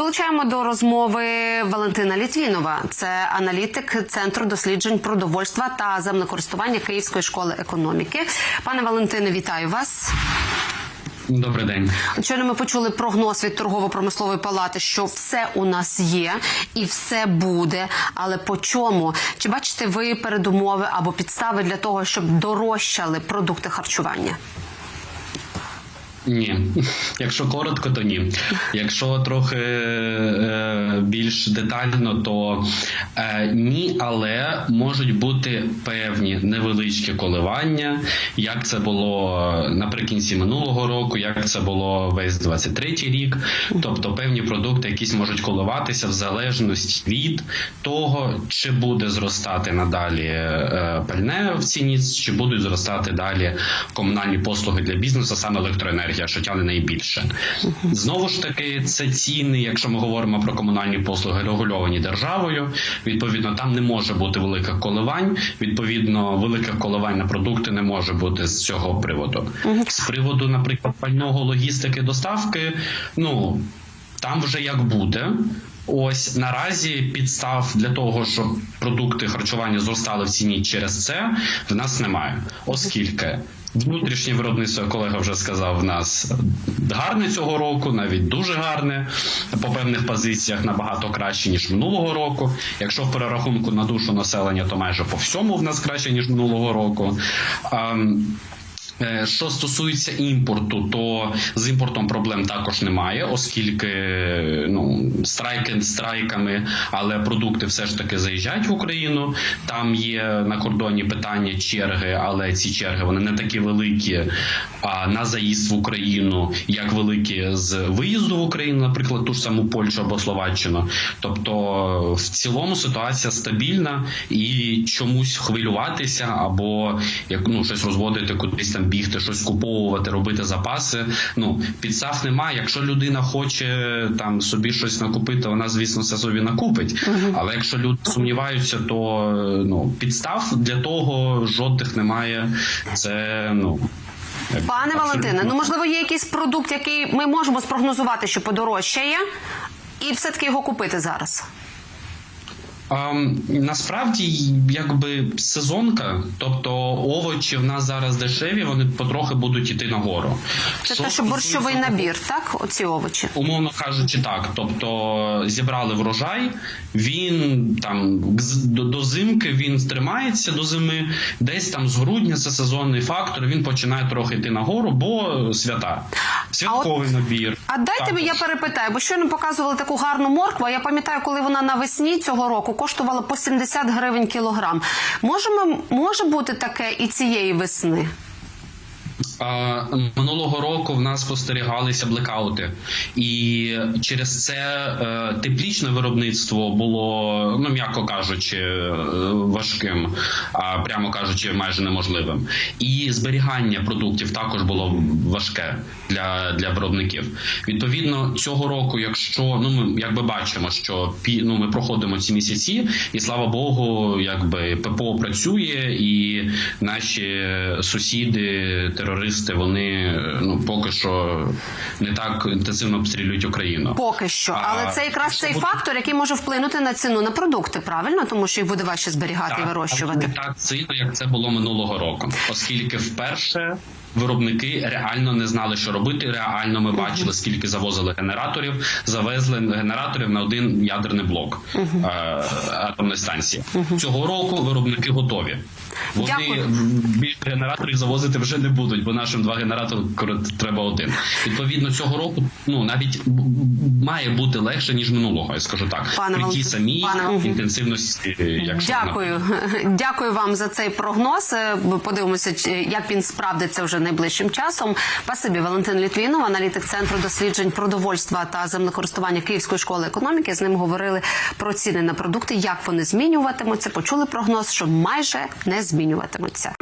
Долучаємо до розмови Валентина Літвінова. Це аналітик Центру досліджень продовольства та землекористування Київської школи економіки. Пане Валентине, вітаю вас. Добрий день. Щойно ми почули прогноз від торгово-промислової палати, що все у нас є і все буде. Але по чому? Чи бачите ви передумови або підстави для того, щоб дорожчали продукти харчування? Ні, якщо коротко, то ні. Якщо трохи е, більш детально, то е, ні, але можуть бути певні невеличкі коливання, як це було наприкінці минулого року, як це було весь 23-й рік. Тобто певні продукти якісь можуть коливатися в залежності від того, чи буде зростати надалі е, пальне в ціні, чи будуть зростати далі комунальні послуги для бізнесу, саме електроенергія, що тягне найбільше. Знову ж таки, це ціни, якщо ми говоримо про комунальні послуги, регульовані державою. Відповідно, там не може бути великих коливань. Відповідно, великих коливань на продукти не може бути з цього приводу. З приводу, наприклад, пального логістики доставки, ну там вже як буде. Ось наразі підстав для того, щоб продукти харчування зростали в ціні через це, в нас немає, оскільки. Внутрішнє виробництво, колега вже сказав, в нас гарне цього року, навіть дуже гарне по певних позиціях набагато краще ніж минулого року. Якщо в перерахунку на душу населення, то майже по всьому в нас краще ніж минулого року. Е, Що стосується імпорту, то з імпортом проблем також немає, оскільки ну страйки страйками, але продукти все ж таки заїжджають в Україну. Там є на кордоні питання черги, але ці черги вони не такі великі а на заїзд в Україну, як великі з виїзду в Україну, наприклад, ту ж саму Польщу або Словаччину. Тобто, в цілому ситуація стабільна і чомусь хвилюватися або як ну щось розводити кудись там бігти, щось куповувати, робити запаси. Ну підстав немає. Якщо людина хоче там собі щось накупити, вона звісно це собі накупить. Але якщо люди сумніваються, то ну підстав для того жодних немає. Це ну. Пане Валентине, ну можливо, є якийсь продукт, який ми можемо спрогнозувати, що подорожчає, і все-таки його купити зараз. Ем, насправді, якби сезонка, тобто овочі в нас зараз дешеві, вони потрохи будуть йти нагору. Це те, що борщовий набір, так? Оці овочі. Умовно кажучи, так. Тобто зібрали врожай, він там до зимки він тримається до зими, десь там з грудня це сезонний фактор. Він починає трохи йти нагору, бо свята. Святковий набір. А дайте Також. я перепитаю, бо щойно показували таку гарну моркву. Я пам'ятаю, коли вона навесні цього року коштувала по 70 гривень кілограм. Можемо може бути таке і цієї весни. Минулого року в нас спостерігалися блекаути, і через це е, теплічне виробництво було, ну м'яко кажучи, е, важким, а прямо кажучи, майже неможливим. І зберігання продуктів також було важке для, для виробників. Відповідно, цього року, якщо ну ми якби бачимо, що ну, ми проходимо ці місяці, і слава Богу, якби ППО працює, і наші сусіди, терористи, вони ну поки що не так інтенсивно обстрілюють Україну. Поки що, але А, це якраз цей буде- фактор, який може вплинути на ціну на продукти, правильно, тому що їх буде важче зберігати і вирощувати. не так сильно, як це було минулого року, оскільки вперше. Виробники реально не знали, що робити. Реально ми бачили, скільки завозили генераторів. Завезли генераторів на один ядерний блок е, атомної станції. Цього року виробники готові. Вони Дякую. більше генераторів завозити вже не будуть, бо нашим два генератори треба один. Відповідно, цього року ну навіть має бути легше ніж минулого. Я скажу так. Пане При тій самій пане- інтенсивності, якщо вона Дякую, дякую вам за цей прогноз. Е, Подивимося, чи- як він справдиться вже найближчим часом. Спасибі, Валентин Літвінов, аналітик центру досліджень продовольства та землекористування Київської школи економіки. З ним говорили про ціни на продукти, як вони змінюватимуться. Почули прогноз, що майже не змінюватимуться.